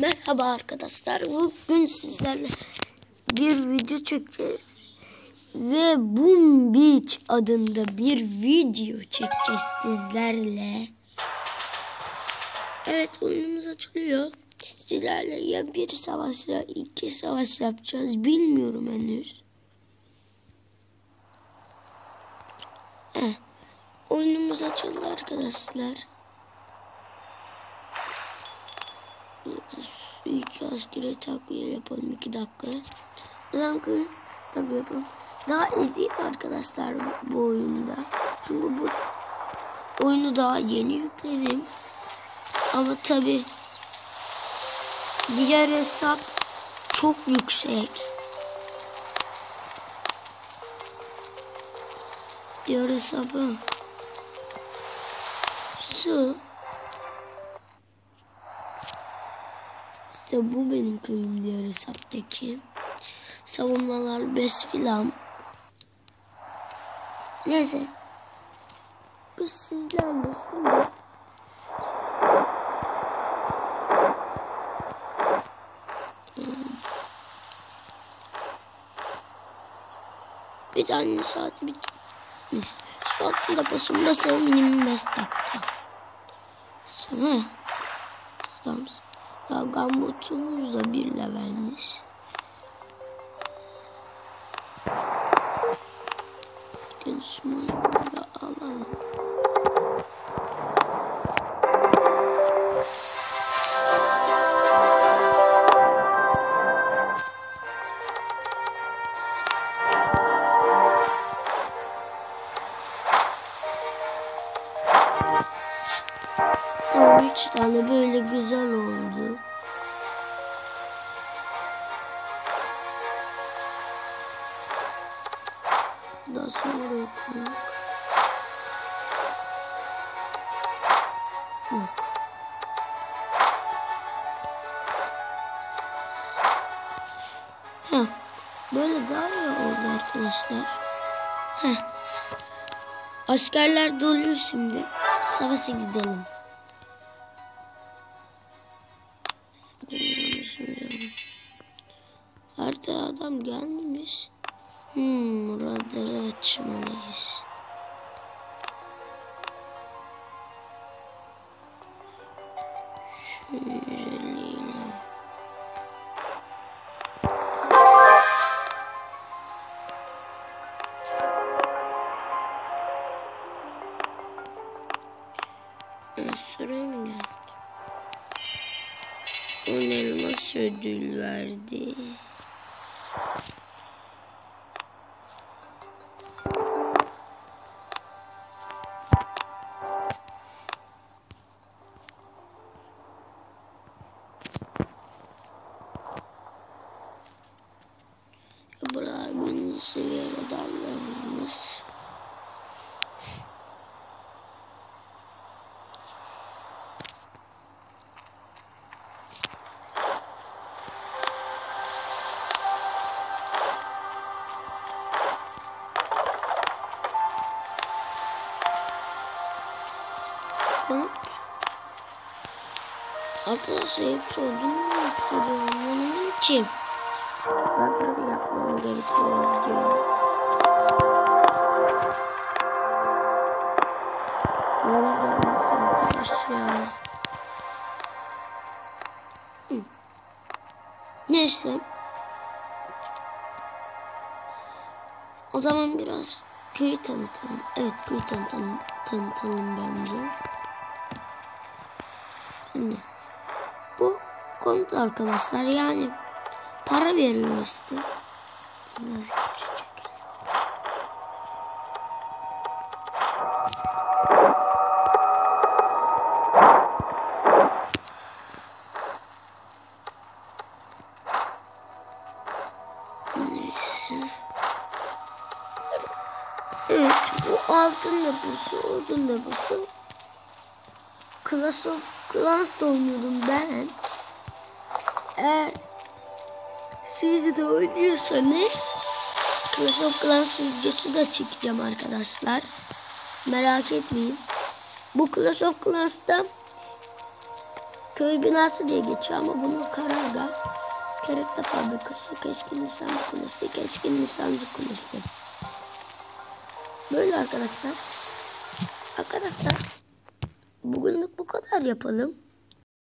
Merhaba arkadaşlar. Bugün sizlerle bir video çekeceğiz. Ve Boom Beach adında bir video çekeceğiz sizlerle. Evet oyunumuz açılıyor. Sizlerle ya bir savaş ya iki savaş yapacağız. Bilmiyorum henüz. Heh. Oyunumuz açıldı arkadaşlar. İki askeri takviye yapalım iki dakika. Ki takviye yapalım. Daha eziyim arkadaşlar bu oyunda. Çünkü bu oyunu daha yeni yükledim. Ama tabi diğer hesap çok yüksek. Diğer hesabı su İşte bu benim köyüm diğer hesaptaki. Savunmalar 5 filan. Neyse. Biz sizlerle şimdi bir tane saati bitmiş. Şu altında basımda sevminim 5 dakika. Sonra Sams. Ya gambutumuz da bir levelmiş. Görüşmeyi burada alalım. Üç tane böyle güzel oldu. Daha sonra oraya koyalım. Böyle daha iyi oldu arkadaşlar. Heh. Askerler doluyor şimdi. Savaşa gidelim. Adam gelmemiş. Hmm, radarı açmalıyız. Şöyle. Şuraya mı geldik? On elmas ödül verdi. Seviye radarlarımız. Arkadaşlar hepsi olduğunu mu söylüyorum? Anlamadım ki. Radar yapmam gerekiyor diyor. Radar nasıl arkadaşlar? Hı. Neyse. O zaman biraz köyü tanıtalım. Evet köyü tanıtalım, tanıtalım bence. Şimdi bu konut arkadaşlar yani para veriyor işte. Küçücük. Neyse. Evet bu altın deposu, odun deposu. Clash of Clans da oynuyorum ben. Eğer siz de oynuyorsanız Clash of Clans videosu da çekeceğim arkadaşlar. Merak etmeyin. Bu Clash of Clans'ta köy binası diye geçiyor ama bunun karargah. Kereste fabrikası, keskin lisancı kulesi, keskin lisancı kulesi. Böyle arkadaşlar. Arkadaşlar bugünlük bu kadar yapalım.